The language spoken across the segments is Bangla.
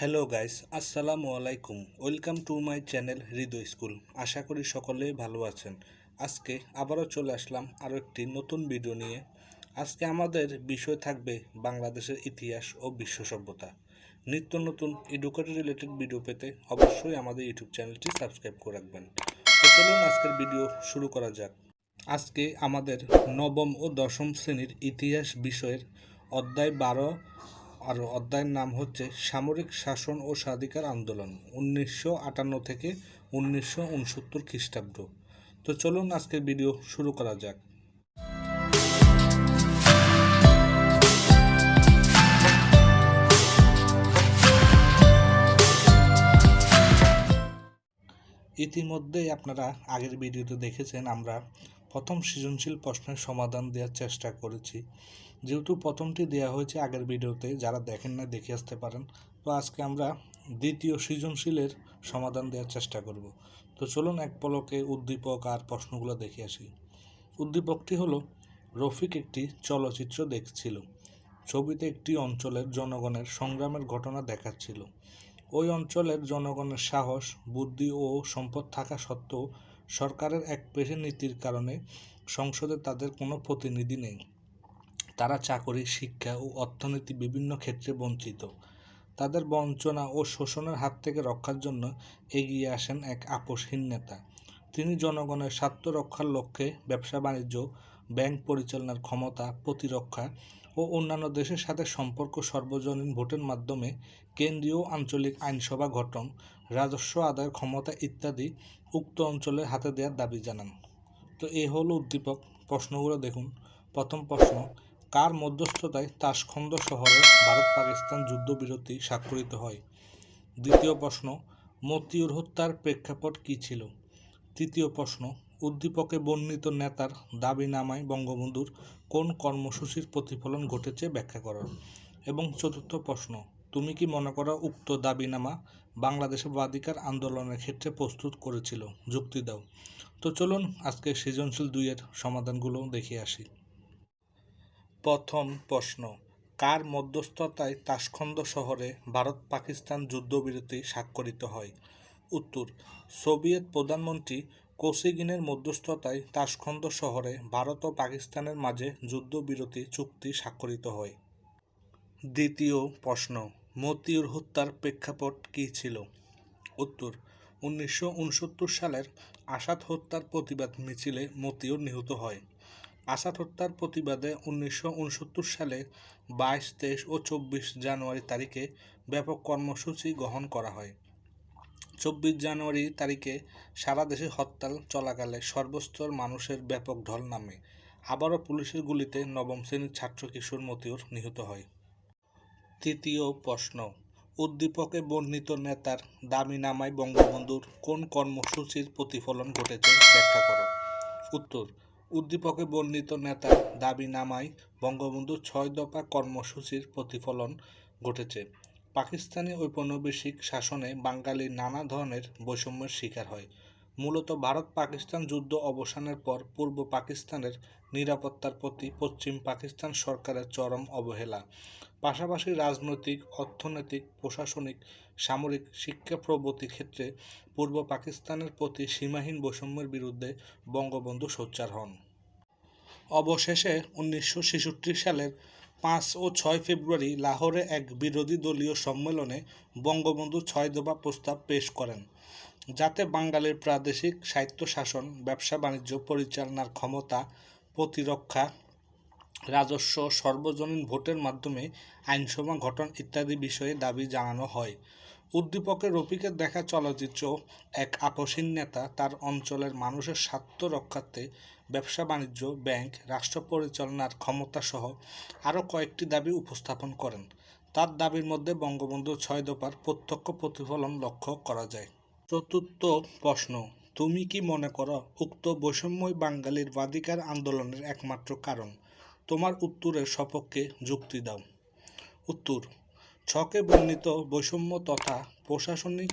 হ্যালো গাইস আসসালামু আলাইকুম welcome to my channel Hriday school আশা করি সকলেই ভালো আছেন। আজকে আবারও চলে আসলাম আরও একটি নতুন ভিডিও নিয়ে। আজকে আমাদের বিষয় থাকবে বাংলাদেশের ইতিহাস ও বিশ্ব সভ্যতা। নিত্য নতুন এডুকেটেড রিলেটেড ভিডিও পেতে অবশ্যই আমাদের ইউটিউব চ্যানেলটি সাবস্ক্রাইব করে রাখবেন। তো চলুন আজকের ভিডিও শুরু করা যাক। আজকে আমাদের নবম ও দশম শ্রেণির ইতিহাস বিষয়ের অধ্যায় বারো আর অধ্যায়ের নাম হচ্ছে সামরিক শাসন ও স্বাধিকার আন্দোলন, উনিশশো আটান্ন থেকে উনিশশো উনসত্তর খ্রিস্টাব্দ। তো চলুন আজকের ভিডিও শুরু করা যাক। ইতিমধ্যেই আপনারা আগের ভিডিওতে দেখেছেন, আমরা প্রথম সৃজনশীল প্রশ্নের সমাধান দেওয়ার চেষ্টা করেছি। যেহেতু প্রথমটি দেওয়া হয়েছে আগের ভিডিওতে, যারা দেখেন না দেখে আসতে পারেন। তো আজকে আমরা দ্বিতীয় সৃজনশীলের সমাধান দেওয়ার চেষ্টা করব। তো চলুন এক পলকে উদ্দীপক আর প্রশ্নগুলো দেখে আসি। উদ্দীপকটি হলো, রফিক একটি চলচ্চিত্র দেখছিল। ছবিতে একটি অঞ্চলের জনগণের সংগ্রামের ঘটনা দেখাচ্ছিল। ওই অঞ্চলের জনগণের সাহস, বুদ্ধি ও সম্পদ থাকা সত্ত্বেও সরকারের এক পেশে নীতির কারণে সংসদে তাদের কোনো প্রতিনিধি নেই। তারা চাকরি, শিক্ষা ও অর্থনীতি বিভিন্ন ক্ষেত্রে বঞ্চিত। তাদের বঞ্চনা ও শোষণের হাত থেকে রক্ষার জন্য এগিয়ে আসেন এক আপোষহীন নেতা। তিনি জনগণের স্বার্থ রক্ষার লক্ষ্যে ব্যবসা, বাণিজ্য, ব্যাংক পরিচালনার ক্ষমতা, প্রতিরক্ষা ও অন্যান্য দেশের সাথে সম্পর্ক সর্বজনীন ভোটের মাধ্যমে কেন্দ্রীয় আঞ্চলিক আইনসভা গঠন, রাজস্ব আদায়ের ক্ষমতা ইত্যাদি উক্ত অঞ্চলের হাতে দেওয়ার দাবি জানান। তো এ হলো উদ্দীপক। প্রশ্নগুলো দেখুন। প্রথম প্রশ্ন কার মধ্যস্থতায় তাসখন্দ শহরে ভারত পাকিস্তান যুদ্ধবিরতি স্বাক্ষরিত হয়? দ্বিতীয় প্রশ্ন, মতিউর হত্যার প্রেক্ষাপট কী ছিল? তৃতীয় প্রশ্ন, উদ্দীপকে বর্ণিত নেতার দাবিনামায় বঙ্গবন্ধুর কোন কর্মসূচির প্রতিফলন ঘটেছে ব্যাখ্যা করো এবং চতুর্থ প্রশ্ন, তুমি কি মনে করো উক্ত দাবিনামা বাংলাদেশের বাধিকার আন্দোলনের ক্ষেত্রে প্রস্তুত করেছিল? যুক্তি দাও। তো চলুন আজকে সৃজনশীল দুইয়ের সমাধানগুলো দেখে আসি। প্রথম প্রশ্ন, কার মধ্যস্থতায় তাসখন্দ শহরে ভারত পাকিস্তান যুদ্ধবিরতি স্বাক্ষরিত হয়? উত্তর, সোভিয়েত প্রধানমন্ত্রী কোসিগিনের মধ্যস্থতায় তাসখন্দ শহরে ভারত ও পাকিস্তানের মাঝে যুদ্ধবিরতি চুক্তি স্বাক্ষরিত হয়। দ্বিতীয় প্রশ্ন, মতিউর হত্যার প্রেক্ষাপট কী ছিল? উত্তর, উনিশশো উনসত্তর সালের আসাদ হত্যার প্রতিবাদ মিছিলে মতিউর নিহত হয়। আসাদ হত্যার প্রতিবাদে উনিশশো উনসত্তর সালে বাইশ, তেইশ ও চব্বিশ জানুয়ারি তারিখে ব্যাপক কর্মসূচি গ্রহণ করা হয়। চব্বিশ জানুয়ারি তারিখে সারা দেশে হরতাল চলাকালে সর্বস্তর মানুষের ব্যাপক ঢল নামে। আবারও পুলিশের গুলিতে নবম শ্রেণির ছাত্র কিশোর মতিউর নিহত হয়। তৃতীয় প্রশ্ন, উদ্দীপকে বর্ণিত নেতার দাবিনামায় বঙ্গবন্ধুর কোন কর্মসূচির প্রতিফলন ঘটেছে ব্যাখ্যা করো। উত্তর উদ্দীপকে বর্ণিত নেতা দাবি দাবিনামায় বঙ্গবন্ধু ছয় দফা কর্মসূচির প্রতিফলন ঘটেছে। পাকিস্তানি ঔপনিবেশিক শাসনে বাঙালি নানা ধরনের বৈষম্যের শিকার হয়। মূলত ভারত পাকিস্তান যুদ্ধ অবসানের পর পূর্ব পাকিস্তানের নিরাপত্তার প্রতি পশ্চিম পাকিস্তান সরকারের চরম অবহেলা। পাশাপাশি রাজনৈতিক, অর্থনৈতিক, প্রশাসনিক, সামরিক শিক্ষা প্রভৃতি ক্ষেত্রে পূর্ব পাকিস্তানের প্রতি সীমাহীন বৈষম্যের বিরুদ্ধে বঙ্গবন্ধু সোচ্চার হন। অবশেষে উনিশশো ছেষট্টি সালের পাঁচ ও ছয় ফেব্রুয়ারি লাহোরে এক বিরোধী দলীয় সম্মেলনে বঙ্গবন্ধু ছয় দফা প্রস্তাব পেশ করেন। যাতে বাঙালির প্রাদেশিক স্বায়ত্তশাসন, ব্যবসা বাণিজ্য, পরিচালনার ক্ষমতা, প্রতিরক্ষা, রাজস্ব, সর্বজনীন ভোটের মাধ্যমে আইনসভা গঠন ইত্যাদি বিষয়ে দাবি জানানো হয়। উদ্দীপকের রফিকের দেখা চলচ্চিত্র এক আপসীন নেতা তার অঞ্চলের মানুষের স্বার্থ রক্ষার্থে ব্যবসা বাণিজ্য, ব্যাংক, রাষ্ট্র পরিচালনার ক্ষমতাসহ আরও কয়েকটি দাবি উপস্থাপন করেন। তার দাবির মধ্যে বঙ্গবন্ধু ছয় দফার প্রত্যক্ষ প্রতিফলন লক্ষ্য করা যায়। চতুর্থ প্রশ্ন, তুমি কি মনে করো উক্ত বৈষম্যই বাঙালির বাদিকার আন্দোলনের একমাত্র কারণ? তোমার উত্তরের সপক্ষে যুক্তি দাও। উত্তর, ছকে বর্ণিত বৈষম্য তথা প্রশাসনিক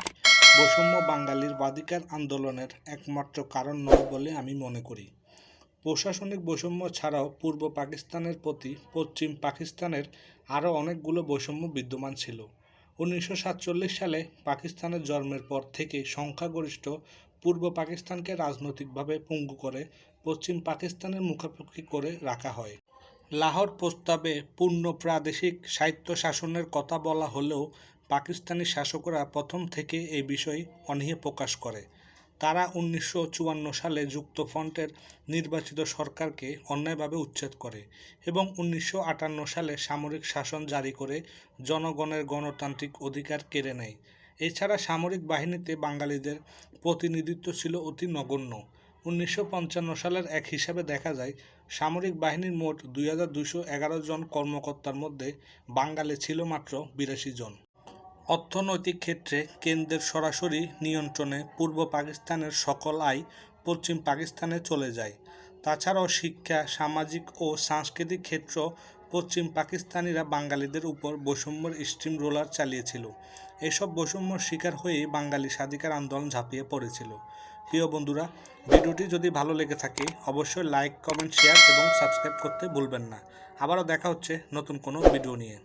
বৈষম্য বাঙালির বাদিকার আন্দোলনের একমাত্র কারণ নয় বলে আমি মনে করি। প্রশাসনিক বৈষম্য ছাড়াও পূর্ব পাকিস্তানের প্রতি পশ্চিম পাকিস্তানের আরও অনেকগুলো বৈষম্য বিদ্যমান ছিল। উনিশশো সাতচল্লিশ সালে পাকিস্তানের জন্মের পর থেকে সংখ্যাগরিষ্ঠ পূর্ব পাকিস্তানকে রাজনৈতিকভাবে পঙ্গু করে পশ্চিম পাকিস্তানের মুখাপুখি করে রাখা হয়। লাহোর প্রস্তাবে পূর্ণ প্রাদেশিক সাহিত্য শাসনের কথা বলা হলেও পাকিস্তানি শাসকরা প্রথম থেকে এই বিষয়ে অনীহা প্রকাশ করে। তারা উনিশশো চুয়ান্ন সালে যুক্তফ্রন্টের নির্বাচিত সরকারকে অন্যায়ভাবে উচ্ছেদ করে এবং উনিশশো আটান্ন সালে সামরিক শাসন জারি করে জনগণের গণতান্ত্রিক অধিকার কেড়ে নেয়। এছাড়া সামরিক বাহিনীতে বাঙালিদের প্রতিনিধিত্ব ছিল অতি নগণ্য। উনিশশো পঞ্চান্ন সালের এক হিসাবে দেখা যায়, সামরিক বাহিনীর মোট দুই জন কর্মকর্তার মধ্যে বাঙালি ছিল মাত্র বিরাশি জন। অর্থনৈতিক ক্ষেত্রে কেন্দ্রের সরাসরি নিয়ন্ত্রণে পূর্ব পাকিস্তানের সকল আয় পশ্চিম পাকিস্তানে চলে যায়। তাছাড়াও শিক্ষা, সামাজিক ও সাংস্কৃতিক ক্ষেত্র পশ্চিম পাকিস্তানিরা বাঙালিদের উপর বৈষম্যের স্টিম রোলার চালিয়েছিল। এসব বৈষম্যর শিকার হয়েই বাঙালি স্বাধিকার আন্দোলন ঝাঁপিয়ে পড়েছিল। প্রিয় বন্ধুরা, ভিডিওটি যদি ভালো লেগে থাকে, অবশ্যই লাইক, কমেন্ট, শেয়ার এবং সাবস্ক্রাইব করতে ভুলবেন না। আবারও দেখা হচ্ছে নতুন কোনো ভিডিও নিয়ে।